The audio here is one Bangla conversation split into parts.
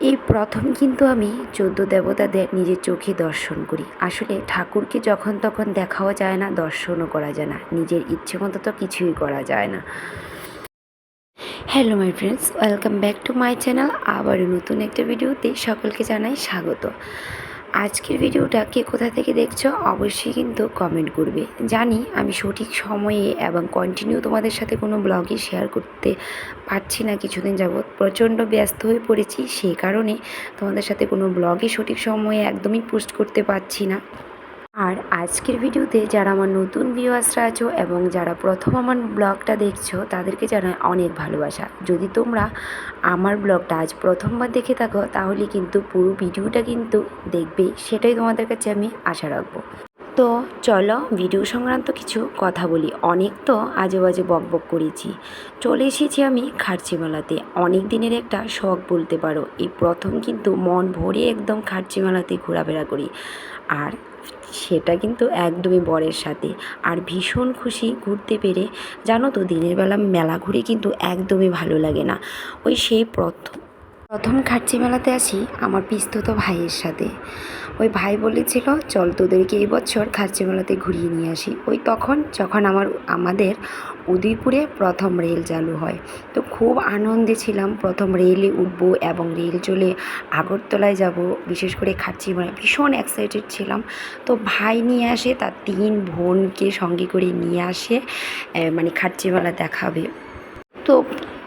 এই প্রথম কিন্তু আমি চোদ্দ দেবতাদের নিজের চোখে দর্শন করি। আসলে ঠাকুরকে যখন তখন দেখাও যায় না, দর্শনও করা যায় না। নিজের ইচ্ছে মতো তো কিছুই করা যায় না। Hello my friends welcome back to my channel আবারও নতুন একটা ভিডিওতে সকলকে জানাই স্বাগত। আজকের ভিডিওটা কে কোথা থেকে দেখছ অবশ্যই কিন্তু কমেন্ট করবে। জানি আমি সঠিক সময়ে এবং কন্টিনিউ তোমাদের সাথে কোনো ব্লগে শেয়ার করতে পারছি না কিছুদিন যাবৎ, প্রচণ্ড ব্যস্ত হয়ে পড়েছি সেই কারণে তোমাদের সাথে কোনো ব্লগে সঠিক সময়ে একদমই পোস্ট করতে পারছি না। আর আজকের ভিডিওতে যারা আমার নতুন ভিউয়ার্সরা আছো এবং যারা প্রথম আমার ব্লগটা দেখছ, তাদেরকে জানাই অনেক ভালোবাসা। যদি তোমরা আমার ব্লগটা আজ প্রথমবার দেখে থাকো, তাহলে কিন্তু পুরো ভিডিওটা কিন্তু দেখবে, সেটাই তোমাদের কাছে আমি আশা রাখব। তো চলো ভিডিও সংক্রান্ত কিছু কথা বলি। অনেক তো আজে বাজে বক বক করেছি। চলে এসেছি আমি খার্চি মেলাতে অনেক দিনের একটা শখ বলতে পারো। এই প্রথম কিন্তু মন ভরে একদম খার্চি মেলাতে ঘোরাফেরা করি। আর সেটা কিন্তু একদমই বরের সাথে। আর ভীষণ খুশি ঘুরতে পেরে, জানো তো, দিনের বেলা মেলা ঘুরে কিন্তু একদমই ভালো লাগে না। ওই সেই প্রথম প্রথম খার্চি মেলাতে আসি আমার পিস্তত ভাইয়ের সাথে। ওই ভাই বলেছিল, চল তোদেরকে এই বছর খার্চি মেলাতে ঘুরিয়ে নিয়ে আসি। ওই তখন যখন আমার, আমাদের উদয়পুরে প্রথম রেল চালু হয়, তো খুব আনন্দে ছিলাম। প্রথম রেলে উঠবো এবং রেল চলে আগরতলায় যাব। বিশেষ করে খাচ্ছি মানে ভীষণ এক্সাইটেড ছিলাম। তো ভাই নিয়ে আসে, তার তিন বোনকে সঙ্গে করে নিয়ে আসে মানে খাচ্ছি মেলা দেখাবে। তো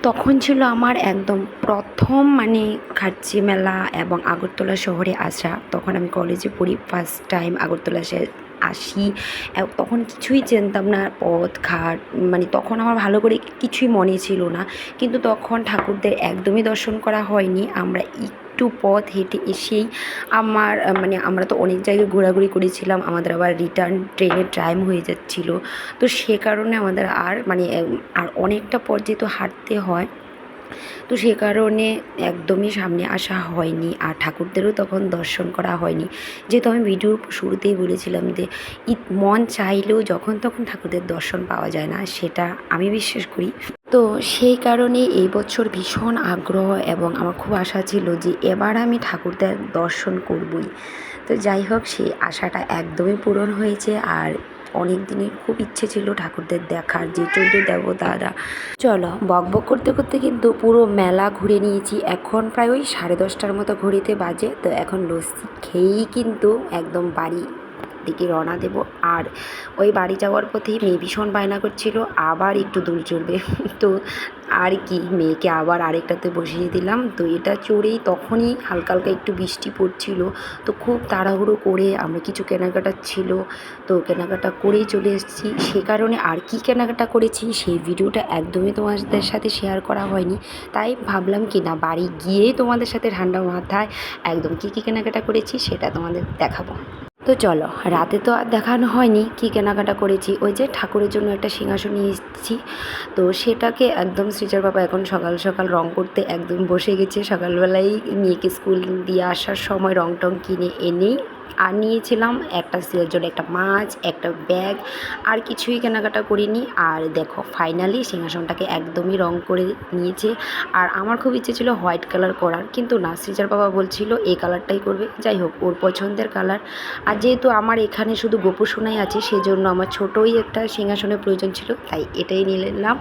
তখন ছিল আমার একদম প্রথম মানে খাচ্ছি মেলা এবং আগরতলা শহরে আসা। তখন আমি কলেজে পড়ি ফার্স্ট টাইম আগরতলা সে আসি। তখন কিছুই চিনতাম না, পথ, ঘাট মানে তখন আমার ভালো করে কিছুই মনে ছিল না। কিন্তু তখন ঠাকুরদের একদমই দর্শন করা হয়নি। আমরা একটু পথ হেঁটে এসেই আমার মানে আমরা তো অনেক জায়গায় ঘোরাঘুরি করেছিলাম, আমাদের আবার রিটার্ন ট্রেনের টাইম হয়ে যাচ্ছিল। তো সে কারণে আমাদের আর মানে আর অনেকটা পথ যেহেতু হাঁটতে হয় তো সে কারণে একদমই সামনে আসা হয়নি আর ঠাকুরদেরও তখন দর্শন করা হয়নি। যেহেতু আমি ভিডিওর শুরুতেই বলেছিলাম যে মন চাইলেও যখন তখন ঠাকুরদের দর্শন পাওয়া যায় না, সেটা আমি বিশ্বাস করি। তো সেই কারণে এই বছর ভীষণ আগ্রহ এবং আমার খুব আশা ছিল যে এবার আমি ঠাকুরদের দর্শন করবই। তো যাই হোক, সেই আশাটা একদমই পূরণ হয়েছে আর অনেক দিনের খুব ইচ্ছে ছিল ঠাকুরদের দেখার, যে চোদ্দ দেবতারা। চলো, বক বক করতে করতে কিন্তু পুরো মেলা ঘুরে নিয়েছি। এখন প্রায় ওই সাড়ে দশটার মতো ঘড়িতে বাজে, তো এখন লস্যি খেয়েই কিন্তু একদম বাড়ি দিকে রওনা দেব। আর ওই বাড়ি যাওয়ার পথেই মেয়ে ভীষণ বায়না করছিল, আবার একটু দূর চলবে তো আর কি, মেয়েকে আবার আরেকটাতে বসিয়ে দিলাম। তো এটা চড়েই তখনই হালকা হালকা একটু বৃষ্টি পড়ছিল। তো খুব তাড়াহুড়ো করে আমরা কিছু কেনাকাটা ছিল। তো কেনাকাটা করেই চলে এসেছি। সে কারণে আর কি কেনাকাটা করেছি, সেই ভিডিওটা একদমই তোমাদের সাথে শেয়ার করা হয়নি। তাই ভাবলাম কি না, বাড়ি গিয়েই তোমাদের সাথে ঠান্ডা মাথায় একদম কী কী কেনাকাটা করেছি সেটা তোমাদের দেখাবো। তো চলো, রাতে তো আর দেখানো হয়নি কি কেনাকাটা করেছি। ওই যে ঠাকুরের জন্য একটা সিংহাসন নিয়ে এসেছি। তো সেটাকে একদম শ্রীচার বাবা এখন সকাল সকাল রং করতে একদম বসে গেছে। সকালবেলায় মেয়েকে স্কুল দিয়ে আসার সময় রং টং কিনে এনেই আর নিয়েছিলাম একটা সিলের জন্য একটা মাছ, একটা ব্যাগ, আর কিছুই কেনাকাটা করিনি। আর দেখো ফাইনালি সিংহাসনটাকে একদমই রং করে নিয়েছে। আর আমার খুব ইচ্ছে ছিল হোয়াইট কালার করার, কিন্তু না শ্রীচার বাবা বলছিল এই কালারটাই করবে। যাই হোক, ওর পছন্দের কালার। আর যেহেতু আমার এখানে শুধু গোপুসোনাই আছে, সেজন্য আমার ছোটোই একটা সিংহাসনের প্রয়োজন ছিল, তাই এটাই নিয়ে নিলাম।